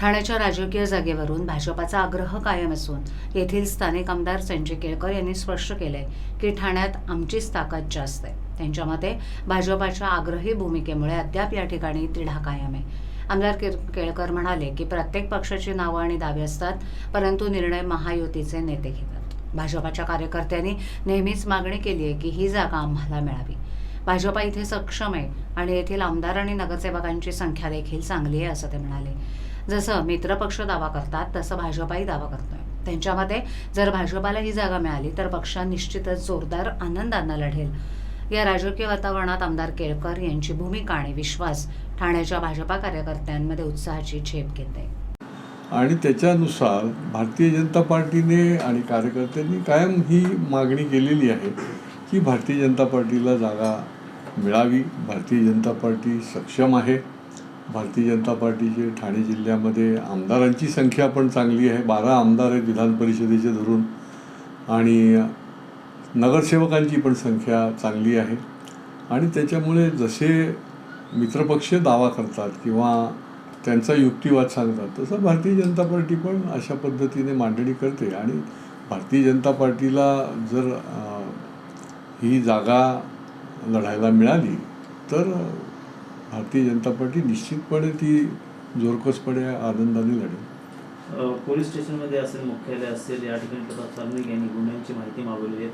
ठाण्याच्या राजकीय जागेवरून भाजपाचा आग्रह कायम असून येथील स्थानिक आमदार संजय केळकर यांनी स्पष्ट केले की ठाण्यात आमचीच ताकद जास्त आहे. त्यांच्या मते भाजपाच्या आग्रही भूमिकेमुळे अद्याप या ठिकाणी तिढा कायम आहे. आमदार केळकर म्हणाले की प्रत्येक पक्षाची नावं आणि दावे असतात परंतु निर्णय महायुतीचे नेते घेतात. भाजपाच्या कार्यकर्त्यांनी नेहमीच मागणी केली आहे की ही जागा आम्हाला मिळावी. भाजपा इथे सक्षम आहे आणि येथील आमदार आणि नगरसेवकांची संख्या देखील चांगली आहे असं ते म्हणाले. जसं मित्रपक्ष दावा करतात तसं भाजपाही दावा करतोय. त्यांच्या मते जर भाजपाला ही जागा मिळाली तर पक्ष निश्चितच जोरदार आनंदांना लढेल. या राजकीय वातावरणात आमदार केळकर यांची भूमिका आणि विश्वास ठाण्याच्या भाजपा कार्यकर्त्यांमध्ये उत्साहाची झेप घेते. आणि त्याच्यानुसार भारतीय जनता पार्टीने आणि कार्यकर्त्यांनी कायम ही मागणी केलेली आहे की भारतीय जनता पार्टीला जागा मिळावी. भारतीय जनता पार्टी सक्षम आहे. भारतीय जनता पार्टीचे ठाणे जिल्ह्यामध्ये आमदारांची संख्या पण चांगली आहे. बारा आमदार आहेत विधान परिषदेचे धरून. आणि नगरसेवकांची पण संख्या चांगली आहे. आणि त्याच्यामुळे जसे मित्रपक्ष दावा करतात किंवा त्यांचा युक्तिवाद सांगतात तसं भारतीय जनता पार्टी पण अशा पद्धतीने मांडणी करते. आणि भारतीय जनता पार्टीला जर ही जागा लढायला मिळाली तर भारतीय जनता पार्टी निश्चितपणे ती जोरकसपणे आनंदाने लढेल. पोलीस स्टेशनमध्ये असेल मुख्यालय असेल या ठिकाणी तपास यांनी गुन्ह्यांची माहिती मागवली आहे